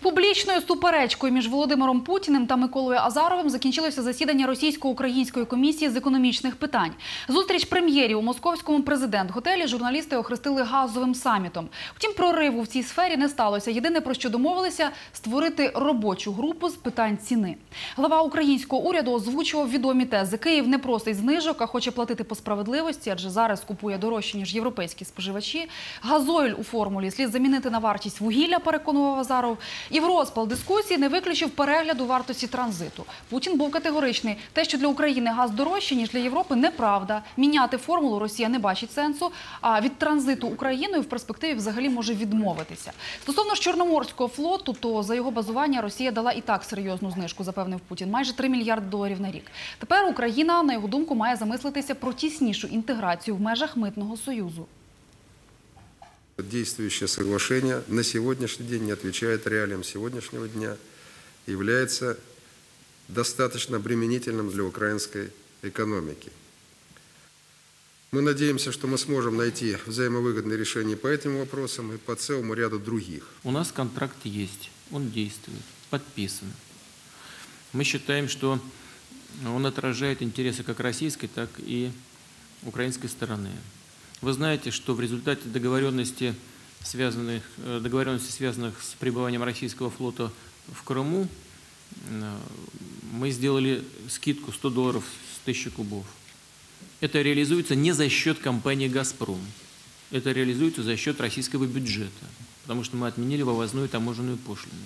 Публічною суперечкою між Володимиром Путіним та Миколою Азаровим закінчилося засідання російсько-української комісії з економічних питань. Зустріч прем'єрів у московському президент-готелі журналісти охрестили газовим самітом. Втім, прориву в цій сфері не сталося. Єдине про що домовилися створити робочу групу з питань ціни. Глава українського уряду озвучував відомі тези. Київ не просить знижок, а хоче платити по справедливості, адже зараз купує дорожче ніж європейські споживачі. Газойль у формулі слід замінити на вартість вугілля, переконував Азаров. І в розпал дискусії не виключив перегляду вартості транзиту. Путін був категоричний. Те, що для України газ дорожче, ніж для Європи, неправда. Міняти формулу Росія не бачить сенсу. А від транзиту Україною в перспективі взагалі може відмовитися. Стосовно ж Чорноморського флоту, то за його базування Росія дала і так серйозну знижку, запевнив Путін. Майже 3 мільярди доларів на рік. Тепер Україна, на його думку, має замислитися про тіснішу інтеграцію в межах митного союзу. Действующее соглашение на сегодняшний день не отвечает реалиям сегодняшнего дня, является достаточно обременительным для украинской экономики. Мы надеемся, что мы сможем найти взаимовыгодные решения по этим вопросам и по целому ряду других. У нас контракт есть, он действует, подписан. Мы считаем, что он отражает интересы как российской, так и украинской стороны. Вы знаете, что в результате договоренности, связанных, э, договоренностей, связанных с пребыванием российского флота в Крыму, э, мы сделали скидку 100 долларов с 1000 кубов. Это реализуется не за счет компании «Газпром». Это реализуется за счет российского бюджета, потому что мы отменили вывозную таможенную пошлину.